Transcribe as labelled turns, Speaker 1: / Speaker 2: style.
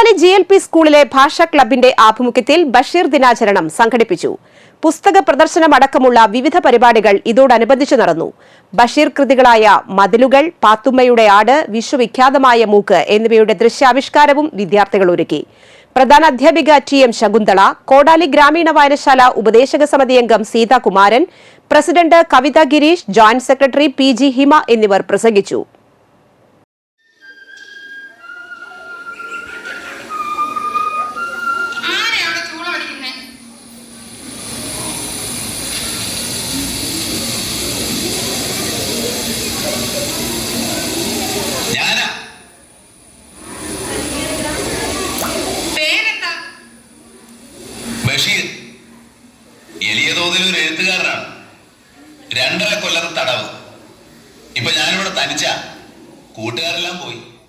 Speaker 1: Kondotty G L P സ്കൂളിലെ ഭാഷാ ക്ലബിന്റെ ആഭിമുഖ്യത്തിൽ ബഷീർ ദിനാചരണം സംഘടിപ്പിച്ചു. പുസ്തക പ്രദർശനമടക്കമുള്ള വിവിധ പരിപാടികൾ ഇതോടനുബന്ധിച്ച് നടന്നു. ബഷീർ കൃതികളായ മതിലുകൾ പാത്തുമ്മയുടെ ആട് വിശ്വവിഖ്യാതമായ മൂക്ക് എന്നിവയുടെ ദൃശ്യാവിഷ്കാരവും വിദ്യാർത്ഥികൾ ഒരുക്കി. പ്രധാന അധ്യാപിക ടി എം ശകുന്തള കോടാലി ഗ്രാമീണ വായനശാല ഉപദേശക സമിതി അംഗം Seethakumaran president Kavitha Gireesh joint secretary P G Hima എന്നിവർ പ്രസംഗിച്ചു.
Speaker 2: ബഷീർ. എളിയ തോതിൽ ഒരു എഴുത്തുകാരനാണ്. രണ്ടര കൊല്ലത്തെ തടവ്. ഇപ്പൊ ഞാനിവിടെ തനിച്ച. കൂട്ടുകാരെല്ലാം പോയി.